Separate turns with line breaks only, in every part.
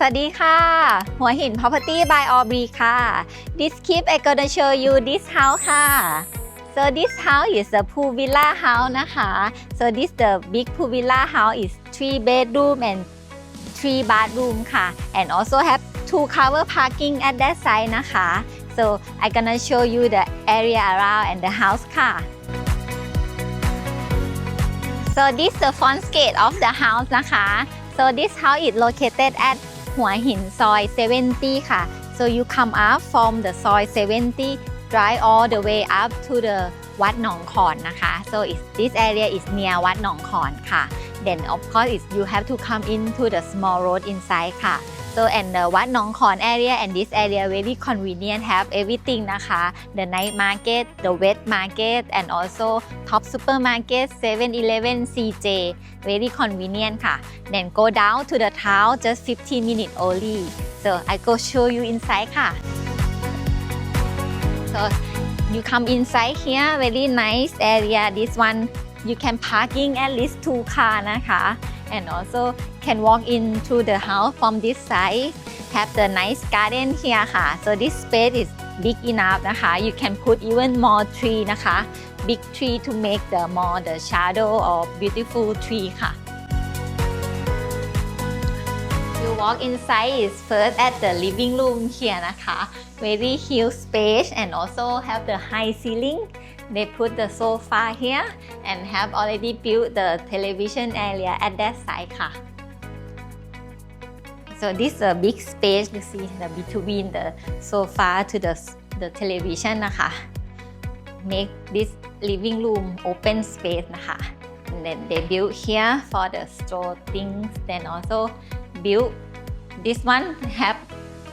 สวัสดีค่ะ หัวหิน Property by Aubrey ค่ะ This clip I gonna show you this house ค่ะ so this house is a pool villa house นะคะ so this the big pool villa house is three bedroom and three bathroom ค่ะ and also have two cover parking at that side นะคะ so I gonna show you the area around and the house ค่ะ so this the front gate of the house นะคะ so this house is located at หัวหินซอย 70 ค่ะ so you come up from the ซอย 70 drive all the way up to the วัดหนองขอนนะคะ so is this area is near วัดหนองขอนค่ะ then of course is you have to come into the small road inside ค่ะ so and the วัดหนองขอน area and this area very convenient have everything นะคะ the night market the wet market and also top supermarket 7-Eleven CJ very convenient ค่ะ then go down to the town just 15 minutes only so I go show you inside ค่ะ so you come inside here very nice area this one you can parking at least two car นะคะ and also can walk in to the house from this side have the nice garden here ค่ะ so this space is big enough นะคะ you can put even more tree นะคะ big tree to make the more the shadow or beautiful tree ค่ะ You walk inside is first at the living room here นะคะ very huge space and also have the high ceiling they put the sofa here and have already built the television area at that side ค่ะ so this is a big space you see the between the sofa to the the television นะคะ make this living room open space นะคะ and then they built here for the store things then also build this one have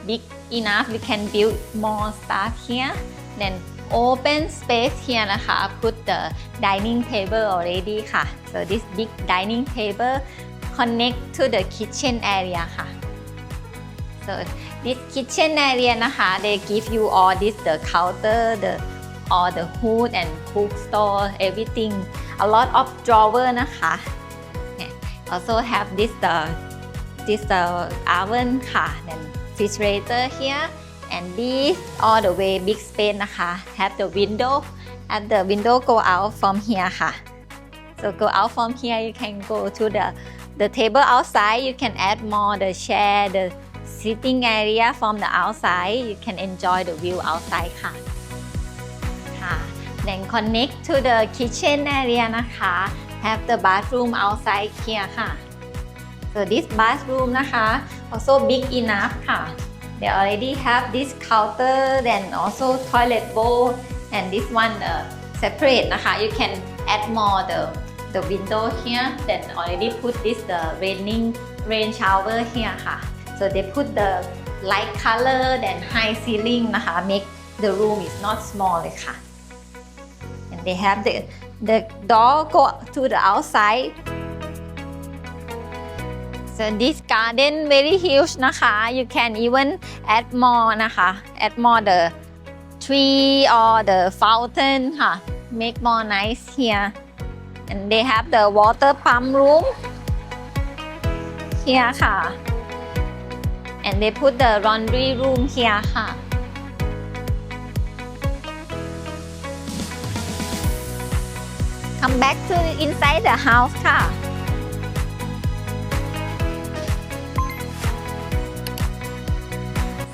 big enough you can build more stuff here then open space here นะคะ put the dining table already ค่ะ so this big dining table connect to the kitchen area ค่ะ so this kitchen area นะคะ they give you all this the counter the all the hood and cook store everything a lot of drawer นะคะ also have this the this the oven ค่ะ then refrigerator here and this all the way big space นะคะ have the window and the window go out from here ค่ะ so go out from here you can go to the the table outside you can add more the chair the sitting area from the outside you can enjoy the view outside ค่ะ ค่ะ then connect to the kitchen area นะคะ have the bathroom outside here ค่ะ so this bathroom นะคะ also big enough ค่ะ they already have this counter then also toilet bowl and this one uh, separate นะคะ you can add more the the window here then already put this the raining rain shower here ค่ะ so they put the light color then high ceiling นะคะ make the room is not small เลยค่ะ and they have the the door go to the outside so this garden very huge นะคะ you can even add more นะคะ add more the tree or the fountain ค่ะ make more nice here and they have the water pump room here ค่ะ and they put the laundry room here ค่ะ come back to inside the house ค่ะ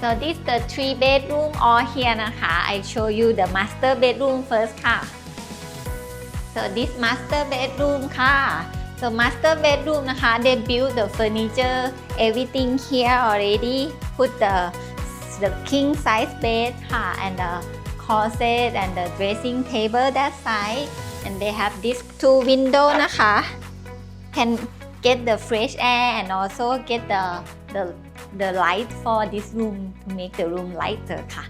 so this the three bedroom all here นะคะ I show you the master bedroom first ค่ะ so this master bedroom ค่ะ so master bedroom นะคะ they build the furniture everything here already put the the king size bed ค่ะ and the closet and the dressing table that side and they have this two window นะคะ can get the fresh air and also get the the the light for this room to make the room lighter ค่ะ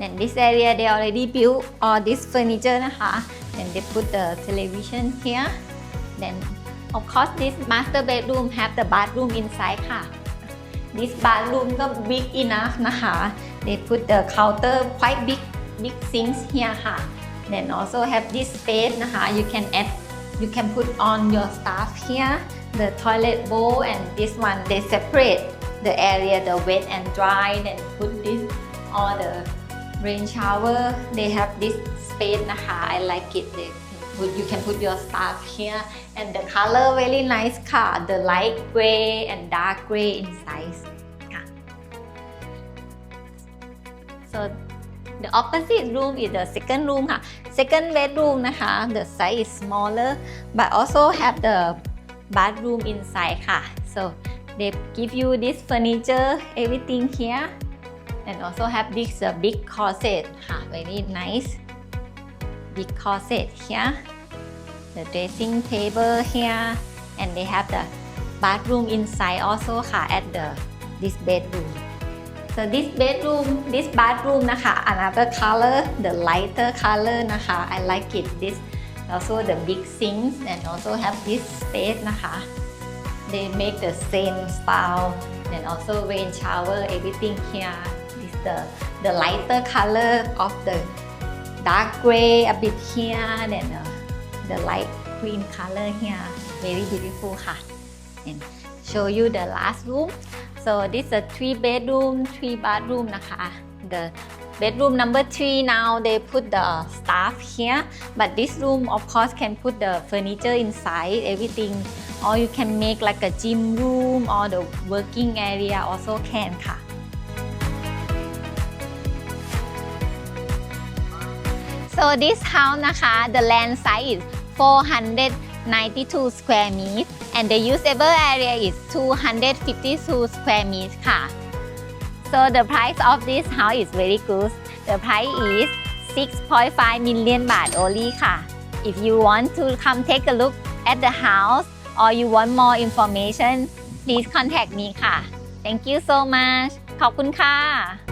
then this area they already built all this furniture นะคะ then they put the television here then of course this master bedroom have the bathroom inside ค่ะ this bathroom ก็ big enough นะคะ they put the counter quite big big sinks here ค่ะ then also have this space นะคะ you can add you can put on your stuff here the toilet bowl and this one they separate the area the wet and dry then put this or the rain shower they have this space นะคะ I like it they can put you can put your stuff here and the color very nice ค่ะ the light gray and dark gray inside ค่ะ so the opposite room is the second room ค่ะ second bedroom นะคะ the size is smaller but also have the bathroom inside ค่ะ so they give you this furniture everything here and also have this uh, big closet ค่ะ very nice big closet here the dressing table here and they have the bathroom inside also ค่ะ at the this bedroom so this bedroom this bathroom นะคะ another color the lighter color นะคะ I like it this also the big sinks and also have this space นะคะ they make the same style and also rain shower everything here is the the lighter color of the dark gray a bit here then uh, the light green color here very beautiful ค่ะ and show you the last room so this is a three bedroom three bathroom นะคะ the bedroom number three now they put the stuff here but this room of course can put the furniture inside everything or you can make like a gym room or the working area also can ค่ะ so this house นะคะ the land size is 492 square meters and the usable area is 252 square meters ค่ะ so the price of this house is very good the price is 6.5 million baht only ค่ะ if you want to come take a look at the house or you want more information please contact me ค่ะ thank you so much ขอบคุณค่ะ